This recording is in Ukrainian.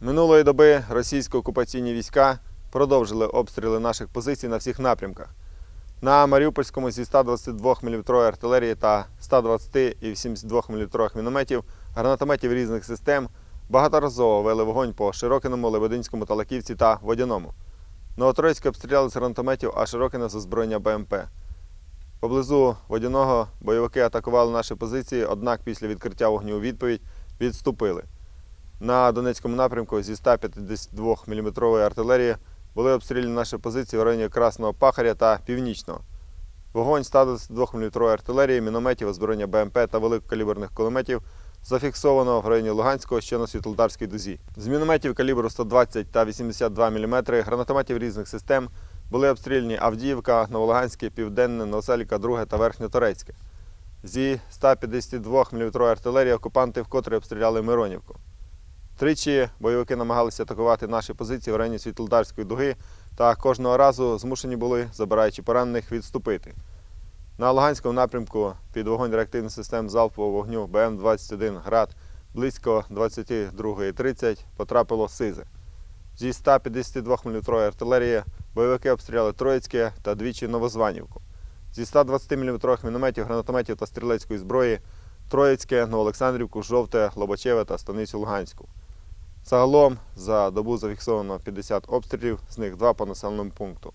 Минулої доби російсько-окупаційні війська продовжили обстріли наших позицій на всіх напрямках. На Маріупольському зі 122 мм артилерії та 120 і 72 мм мінометів, гранатометів різних систем багаторазово вели вогонь по Широкиному, Лебединському, Талаківці та Водяному. Новотроїцьке обстріляли з гранатометів, а Широкине з озброєння БМП. Поблизу Водяного бойовики атакували наші позиції, однак після відкриття вогню у відповідь відступили. На Донецькому напрямку зі 152 мм артилерії були обстріляні наші позиції в районі Красного Пахаря та Північного. Вогонь 122 мм артилерії, мінометів, озброєння БМП та великокаліберних кулеметів зафіксовано в районі Луганського, що на Світлодарській дузі. З мінометів калібру 120 та 82 мм, гранатометів різних систем були обстріляні Авдіївка, Новолуганське, Південне, Новоселіка, Друге та Верхньоторецьке. Зі 152 мм артилерії окупанти вкотре обстріляли Миронівку. Тричі бойовики намагалися атакувати наші позиції в районі Світлодарської дуги та кожного разу змушені були, забираючи поранених, відступити. На Луганському напрямку під вогонь реактивних систем залпового вогню БМ-21 «Град» близько 22.30 потрапило Сизе. Зі 152 мм артилерії бойовики обстріляли Троїцьке та двічі Новозванівку. Зі 120 мм мінометів, гранатометів та стрілецької зброї Троїцьке, Новоолександрівку, Жовте, Лобачеве та Станицю Луганську. Загалом за добу зафіксовано 50 обстрілів, з них два по населеному пункту.